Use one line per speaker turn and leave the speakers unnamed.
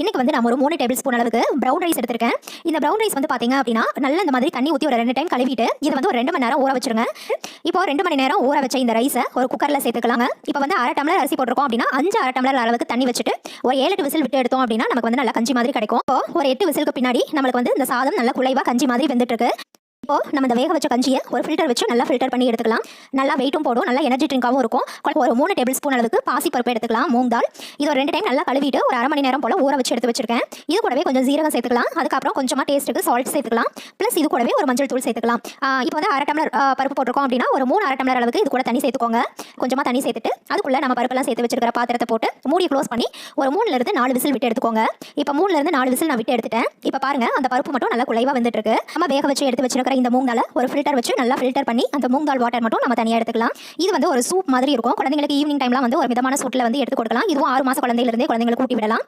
இன்னைக்கு வந்து நம்ம ஒரு மூணு டேபிள் ஸ்பூன் அளவுக்கு ப்ரௌன் ரைஸ் எடுத்திருக்கேன். இந்த ப்ரௌன் ரைஸ் வந்து பாத்தீங்க அப்படின்னா நல்ல இந்த மாதிரி தண்ணி ஊற்றி ஒரு ரெண்டு டைம் கழுவிட்டு இதை வந்து ஒரு ரெண்டு மணி நேரம் ஊற வச்சிருங்க. இப்போ ரெண்டு மணி நேரம் ஊற வச்ச இந்த ரைஸை ஒரு குக்கரில் சேர்த்துக்கலாங்க. இப்போ வந்து அரை டம்ளர் அரிசி போட்டிருக்கோம் அப்படின்னா அஞ்சு அரை டம்ளர் அளவுக்கு தண்ணி வச்சுட்டு ஒரு ஏழு எட்டு விசில் விட்டு எடுத்தோம் அப்படின்னா நமக்கு வந்து நல்லா கஞ்சி மாதிரி கிடைக்கும். இப்போ ஒரு எட்டு விசிலுக்கு பின்னாடி நம்மளுக்கு வந்து இந்த சாதம் நல்லா குலைவா கஞ்சி மாதிரி வெந்துட்டு இருக்கு. இப்போ நம்ம இந்த வேக வச்ச கஞ்சியை ஒரு ஃபில்டர் வச்சு நல்லா ஃபில்டர் பண்ணி எடுத்துக்கலாம். நல்லா வெயிட்டும் போடும் நல்லா எனர்ஜி ட்ரிங்காகவும் இருக்கும். ஒரு மூணு டேபிள் ஸ்பூன் அளவுக்கு பாசி பருப்பு எடுத்துக்கலாம் மூங் தால் இது ஒரு ரெண்டு டைம் நல்லா கழுவிட்டு ஒரு அரை மணி நேரம் போல ஊற வச்சு எடுத்து வச்சிருக்கேன். இது கூடவே கொஞ்சம் ஜீரகம் சேர்த்துக்கலாம். அதுக்கப்புறம் கொஞ்சமாக டேஸ்ட்டுக்கு சால்ட் சேர்த்துக்கலாம். ப்ளஸ் இது கூடவே ஒரு மஞ்சள் தூள் சேர்த்துக்கலாம். இப்போ வந்து அரை டம்ளர் பருப்பு போட்டிருக்கோம் அப்படின்னா ஒரு மூணு அரை டம்ளர் அளவுக்கு இது கூட தண்ணி சேர்த்துக்கோங்க. கொஞ்சமாக தண்ணி சேர்த்துட்டு அதுக்குள்ள நம்ம பருப்பெல்லாம் சேர்த்து வச்சிருக்கிற பாத்திரத்தை போட்டு மூடி க்ளோஸ் பண்ணி ஒரு மூணுல இருந்து நாலு விசில் விட்டு எடுத்துக்கோங்க. இப்போ மூணுலேருந்து நாலு விசில் நான் விட்டு எடுத்துட்டேன். இப்போ பாருங்க அந்த பருப்பு மட்டும் நல்லா குலைவாக வந்துட்டு இருக்கு. நம்ம வேக வச்சு எடுத்து வச்சிருக்கிற இந்த மூங் தாலை ஒரு ஃபில்டர் வச்சு நல்லா ஃபில்டர் பண்ணி அந்த மூங் தால் வாட்டர் மட்டும் நம்ம தனியாக எடுத்துக்கலாம். இது வந்து ஒரு சூப் மாதிரி இருக்கும். குழந்தைங்களுக்கு ஈவினிங் டைம்லாம் வந்து ஒரு விதமான சூட்டில் வந்து எடுத்து கொடுக்கலாம். இதுவும் ஆறு மாதம் குழந்தையிலிருந்தே குழந்தைங்களுக்கு கூட்டி விடலாம்.